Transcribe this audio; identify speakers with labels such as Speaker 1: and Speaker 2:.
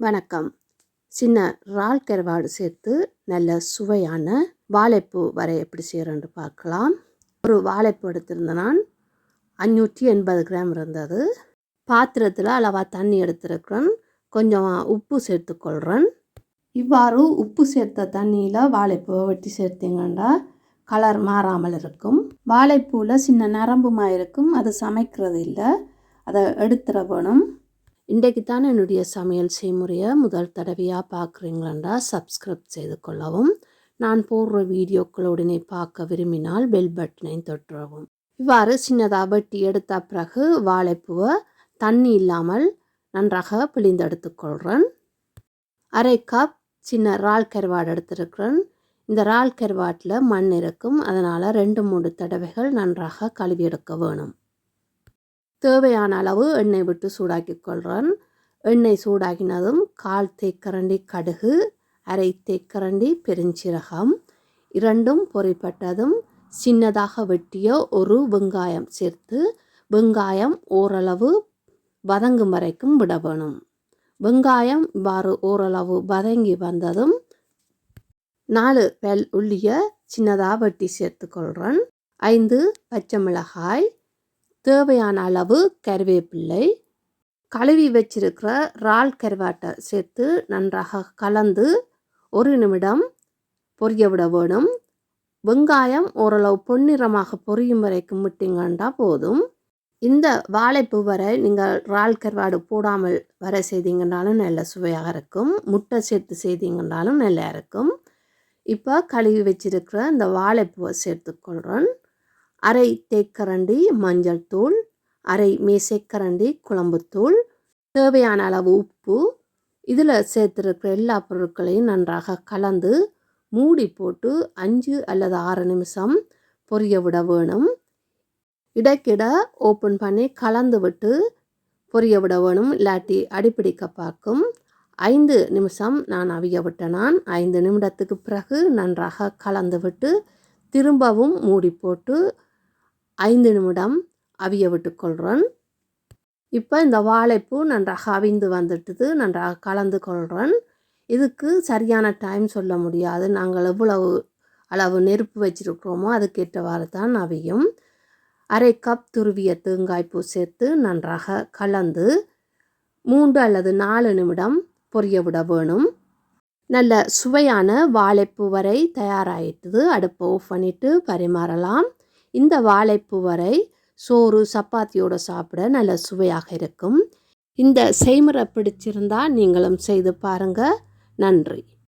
Speaker 1: வணக்கம். சின்ன இறால் கருவாடு சேர்த்து நல்ல சுவையான வாழைப்பூ வரை எப்படி செய்கிறேன்னு பார்க்கலாம். ஒரு வாழைப்பூ எடுத்திருந்த நான். அஞ்சூற்றி எண்பது கிராம் இருந்தது. பாத்திரத்தில் அளவாக தண்ணி எடுத்துருக்கிறேன். கொஞ்சம் உப்பு சேர்த்துக்கொள்கிறேன் இவ்வாறு உப்பு சேர்த்த தண்ணியில் வாழைப்பூவை வெட்டி சேர்த்தீங்கன்னா கலர் மாறாமல் இருக்கும். வாழைப்பூவில் சின்ன நரம்புமாக இருக்கும். அது சமைக்கிறது இல்லை. அதை எடுத்துட வேணும். இன்றைக்கு தான் என்னுடைய சமையல் செய்முறையை முதல் தடவையாக பார்க்குறீங்களா சப்ஸ்கிரைப் செய்து கொள்ளவும். நான் போடுற வீடியோக்கள் உடனே பார்க்க விரும்பினால் பெல் பட்டனை தொற்றவும் இவ்வாறு சின்னதாக வெட்டி எடுத்த பிறகு வாழைப்பூவை தண்ணி இல்லாமல் நன்றாக பிழிந்தெடுத்துக்கொள்கிறேன். அரை கப் சின்ன இறால் கருவாடு எடுத்திருக்கிறேன். இந்த இறால் கருவாட்டில் மண் இருக்கும். அதனால் ரெண்டு மூணு தடவைகள் நன்றாக கழுவி எடுக்க வேணும். தேவையான அளவு எண்ணெய் விட்டு சூடாக்கி கொள்கிறேன் எண்ணெய் சூடாகினதும் கால் தேக்கரண்டி கடுகு அரை தேக்கரண்டி பெருஞ்சீரகம் இரண்டும் பொறிப்பட்டதும் சின்னதாக வெட்டிய ஒரு வெங்காயம் சேர்த்து வெங்காயம் ஓரளவு வதங்கும் வரைக்கும் விட வேணும். வெங்காயம் இவ்வாறு ஓரளவு வதங்கி வந்ததும் நாலு வெல் உள்ளிய சின்னதாக வெட்டி சேர்த்துக்கொள்கிறேன் ஐந்து பச்சை மிளகாய் தேவையான அளவு கருவேப்பிள்ளை கழுவி வச்சிருக்கிற இறால் கருவாட்டை சேர்த்து நன்றாக கலந்து ஒரு நிமிடம் பொரிய விட வேணும். வெங்காயம் ஓரளவு பொன்னிறமாக பொரியும் வரைக்கும் விட்டிங்கண்டா போதும். இந்த வாழைப்பூ வரை நீங்கள் இறால் கருவாடு போடாமல் வர செய்தீங்கன்னாலும் நல்ல சுவையாக இருக்கும். முட்டை சேர்த்து செய்தீங்கன்னாலும் நல்லா இருக்கும். இப்போ கழுவி வச்சிருக்கிற இந்த வாழைப்பூவை சேர்த்துக்கொள்கிறேன் அரை தேக்கரண்டி மஞ்சள் தூள் அரை மேசைக்கரண்டி குழம்புத்தூள் தேவையான அளவு உப்பு. இதில் சேர்த்துருக்கிற எல்லா பொருட்களையும் நன்றாக கலந்து மூடி போட்டு அஞ்சு அல்லது ஆறு நிமிஷம் பொரிய விட வேணும். இடைக்கிட ஓப்பன் பண்ணி கலந்து விட்டு பொரிய விட வேணும். இல்லாட்டி அடிப்பிடிக்க பார்க்கும். ஐந்து நிமிஷம் நான் அவிய விட்ட நான் ஐந்து நிமிடத்துக்கு பிறகு நன்றாக கலந்து விட்டு திரும்பவும் மூடி போட்டு ஐந்து நிமிடம் அவிய விட்டுக்கொள்கிறேன் இப்போ இந்த வாழைப்பூ நன்றாக அவிந்து வந்துட்டுது நன்றாக கலந்து கொள்கிறேன் இதுக்கு சரியான டைம் சொல்ல முடியாது. நாங்கள் எவ்வளவு அளவு நெருப்பு வச்சுருக்கிறோமோ அதுக்கேற்றவாறு தான் அவியும். அரை கப் துருவிய தேங்காய்ப்பூ சேர்த்து நன்றாக கலந்து மூன்று அல்லது நாலு நிமிடம் பொரிய விட வேணும். நல்ல சுவையான வாழைப்பூ வரை தயாராகிட்டுது அடுப்பை ஆஃப் பண்ணிவிட்டு பரிமாறலாம். இந்த வாழைப்பூ வரை சோறு சப்பாத்தியோடு சாப்பிட நல்ல சுவையாக இருக்கும். இந்த செய்முறை பிடிச்சிருந்தால் நீங்களும் செய்து பாருங்கள் நன்றி.